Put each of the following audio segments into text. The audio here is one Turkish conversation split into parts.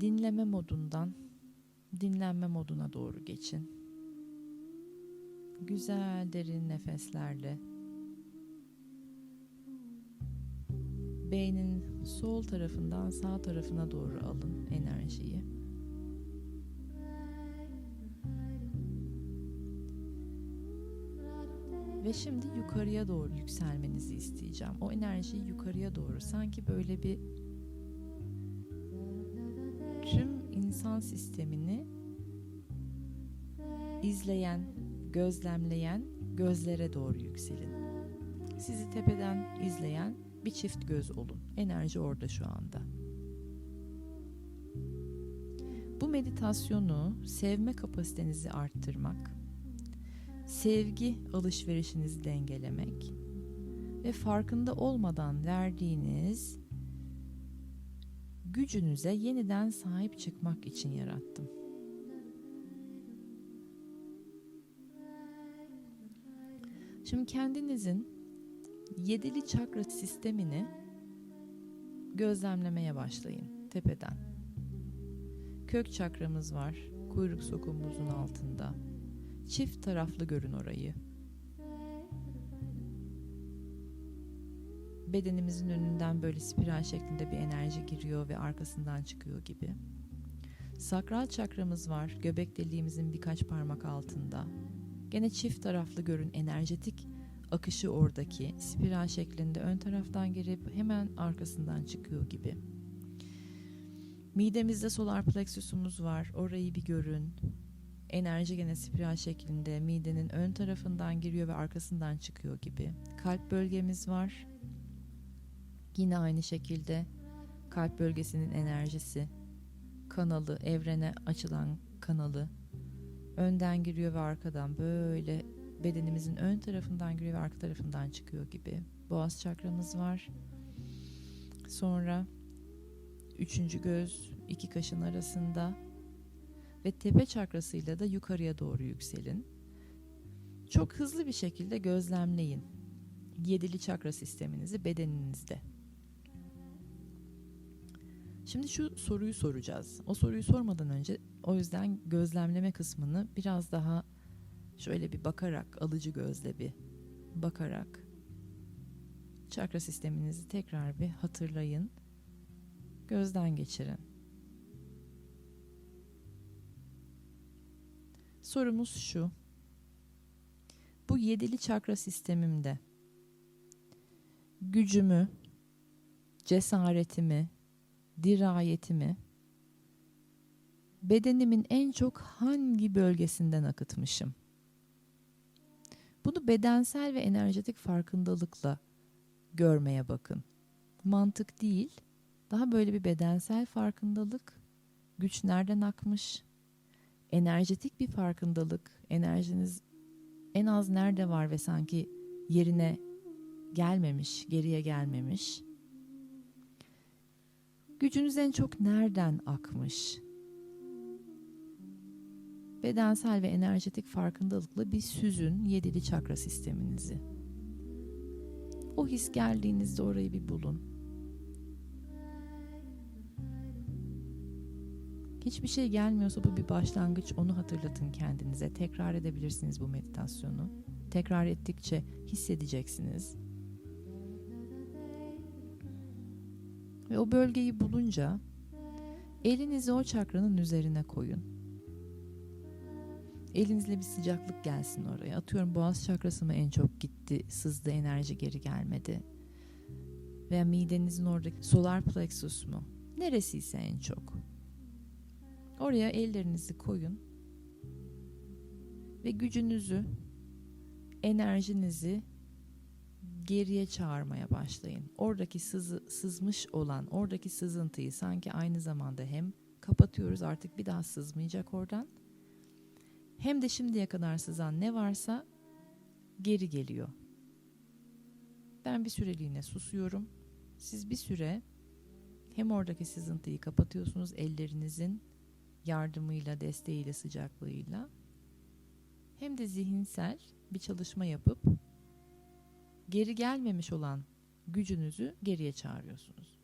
dinleme modundan dinlenme moduna doğru geçin. Güzel derin nefeslerle beynin sol tarafından sağ tarafına doğru alın enerjiyi. Ve şimdi yukarıya doğru yükselmenizi isteyeceğim. O enerjiyi yukarıya doğru sanki böyle bir insan sistemini izleyen, gözlemleyen gözlere doğru yükselin. Sizi tepeden izleyen bir çift göz olun. Enerji orada şu anda. Bu meditasyonu sevme kapasitenizi arttırmak, sevgi alışverişinizi dengelemek ve farkında olmadan verdiğiniz gücünüze yeniden sahip çıkmak için yarattım. Şimdi kendinizin yedili çakra sistemini gözlemlemeye başlayın tepeden. Kök çakramız var, kuyruk sokumumuzun altında. Çift taraflı görün orayı. Bedenimizin önünden böyle spiral şeklinde bir enerji giriyor ve arkasından çıkıyor gibi. Sakral çakramız var, göbek deliğimizin birkaç parmak altında. Gene çift taraflı görün enerjetik akışı oradaki spiral şeklinde ön taraftan girip hemen arkasından çıkıyor gibi. Midemizde solar plexusumuz var. Orayı bir görün. Enerji gene spiral şeklinde midenin ön tarafından giriyor ve arkasından çıkıyor gibi. Kalp bölgemiz var. Yine aynı şekilde kalp bölgesinin enerjisi, kanalı, evrene açılan kanalı önden giriyor ve arkadan böyle bedenimizin ön tarafından giriyor ve arka tarafından çıkıyor gibi. Boğaz çakramız var. Sonra üçüncü göz iki kaşın arasında ve tepe çakrasıyla da yukarıya doğru yükselin. Çok hızlı bir şekilde gözlemleyin yedili çakra sisteminizi bedeninizde. Şimdi şu soruyu soracağız. O soruyu sormadan önce o yüzden gözlemleme kısmını biraz daha şöyle bir bakarak, alıcı gözle bir bakarak çakra sisteminizi tekrar bir hatırlayın. Gözden geçirin. Sorumuz şu. Bu yedili çakra sistemimde gücümü, cesaretimi, dirayetimi bedenimin en çok hangi bölgesinden akıtmışım? Bunu bedensel ve enerjetik farkındalıkla görmeye bakın. Mantık değil, daha böyle bir bedensel farkındalık, güç nereden akmış, enerjetik bir farkındalık, enerjiniz en az nerede var ve sanki yerine gelmemiş, geriye gelmemiş. Gücünüz en çok nereden akmış? Bedensel ve enerjetik farkındalıkla bir süzün yedili çakra sisteminizi. O his geldiğinizde orayı bir bulun. Hiçbir şey gelmiyorsa bu bir başlangıç onu hatırlatın kendinize. Tekrar edebilirsiniz bu meditasyonu. Tekrar ettikçe hissedeceksiniz. Ve o bölgeyi bulunca elinizi o çakranın üzerine koyun. Elinizle bir sıcaklık gelsin oraya. Atıyorum boğaz çakrası mı en çok gitti, sızdı, enerji geri gelmedi. Veya midenizin oradaki solar plexus mu? Neresiyse en çok. Oraya ellerinizi koyun ve gücünüzü, enerjinizi geriye çağırmaya başlayın. Oradaki sızı, sızmış olan, oradaki sızıntıyı sanki aynı zamanda hem kapatıyoruz artık bir daha sızmayacak oradan. Hem de şimdiye kadar sızan ne varsa geri geliyor. Ben bir süreliğine susuyorum. Siz bir süre hem oradaki sızıntıyı kapatıyorsunuz ellerinizin yardımıyla, desteğiyle, sıcaklığıyla hem de zihinsel bir çalışma yapıp geri gelmemiş olan gücünüzü geriye çağırıyorsunuz.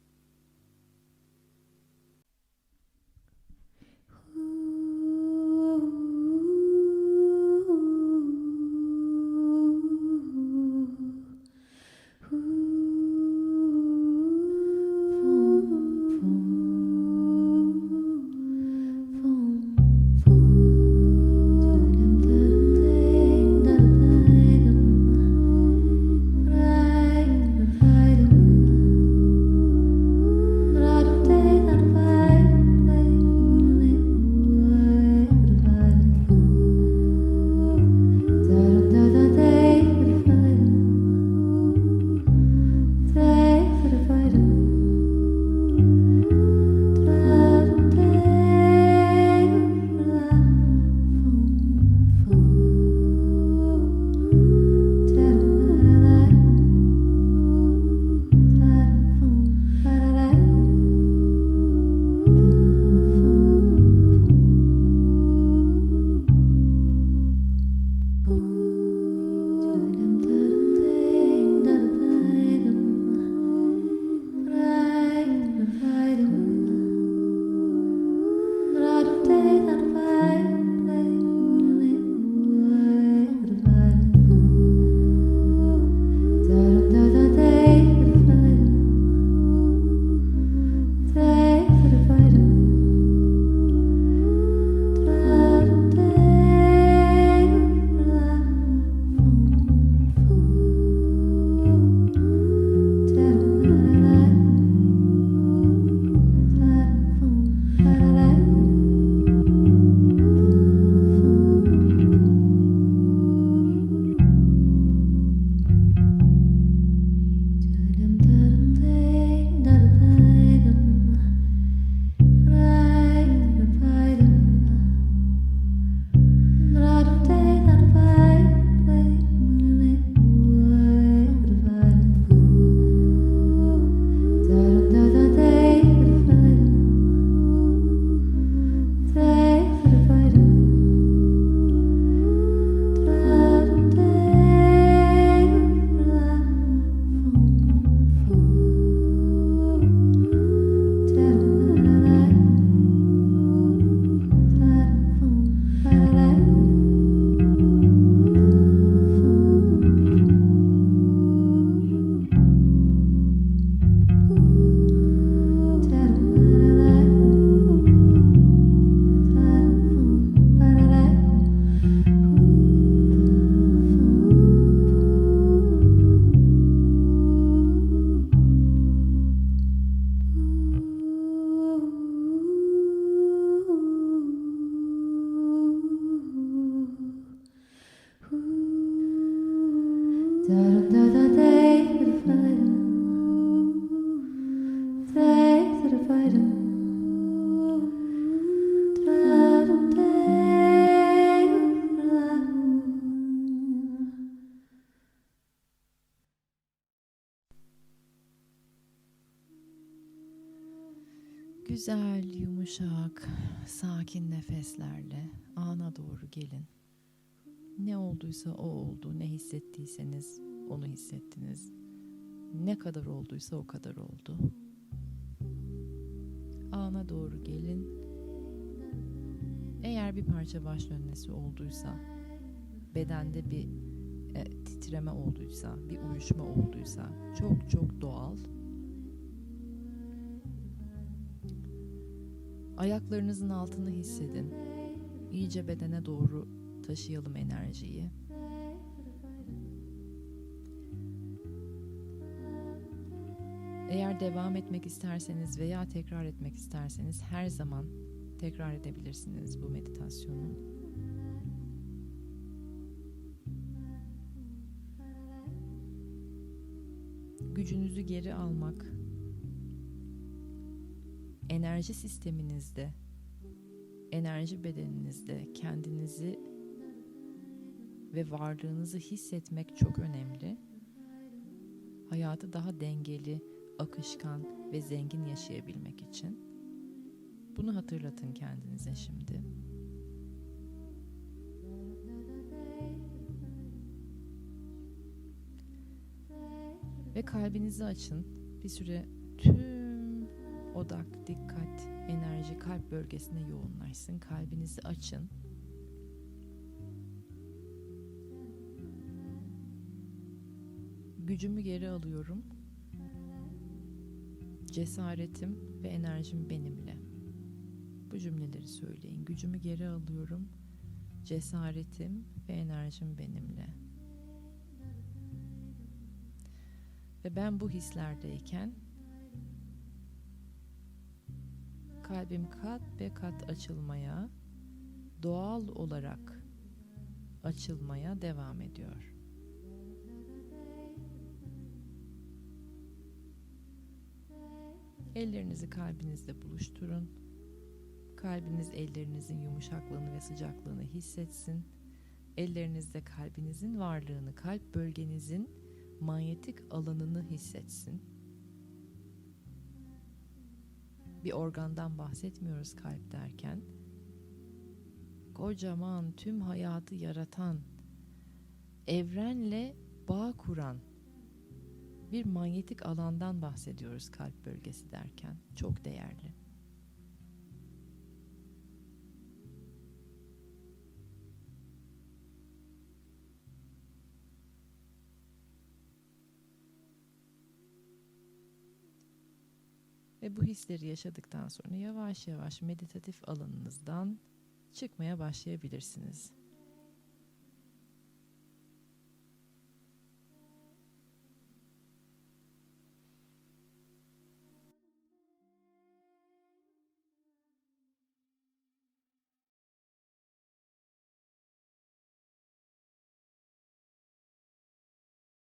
Güzel, yumuşak, sakin nefeslerle ana doğru gelin. Ne olduysa o oldu, ne hissettiyseniz onu hissettiniz. Ne kadar olduysa o kadar oldu. Ana doğru gelin. Eğer bir parça baş dönmesi olduysa, bedende bir e, titreme olduysa, bir uyuşma olduysa çok çok doğal. Ayaklarınızın altını hissedin. İyice bedene doğru taşıyalım enerjiyi. Eğer devam etmek isterseniz veya tekrar etmek isterseniz her zaman tekrar edebilirsiniz bu meditasyonu. Gücünüzü geri almak, enerji sisteminizde, enerji bedeninizde kendinizi ve varlığınızı hissetmek çok önemli. Hayatı daha dengeli, akışkan ve zengin yaşayabilmek için. Bunu hatırlatın kendinize şimdi. Ve kalbinizi açın. Bir süre tüm odak, dikkat, enerji kalp bölgesine yoğunlaşsın. Kalbinizi açın. Gücümü geri alıyorum. Cesaretim ve enerjim benimle. Bu cümleleri söyleyin. Gücümü geri alıyorum. Cesaretim ve enerjim benimle. Ve ben bu hislerdeyken kalbim kat be kat açılmaya, doğal olarak açılmaya devam ediyor. Ellerinizi kalbinizle buluşturun. Kalbiniz ellerinizin yumuşaklığını ve sıcaklığını hissetsin. Ellerinizde kalbinizin varlığını, kalp bölgenizin manyetik alanını hissetsin. Bir organdan bahsetmiyoruz kalp derken. Kocaman tüm hayatı yaratan, evrenle bağ kuran bir manyetik alandan bahsediyoruz kalp bölgesi derken. Çok değerli. Ve bu hisleri yaşadıktan sonra yavaş yavaş meditatif alanınızdan çıkmaya başlayabilirsiniz.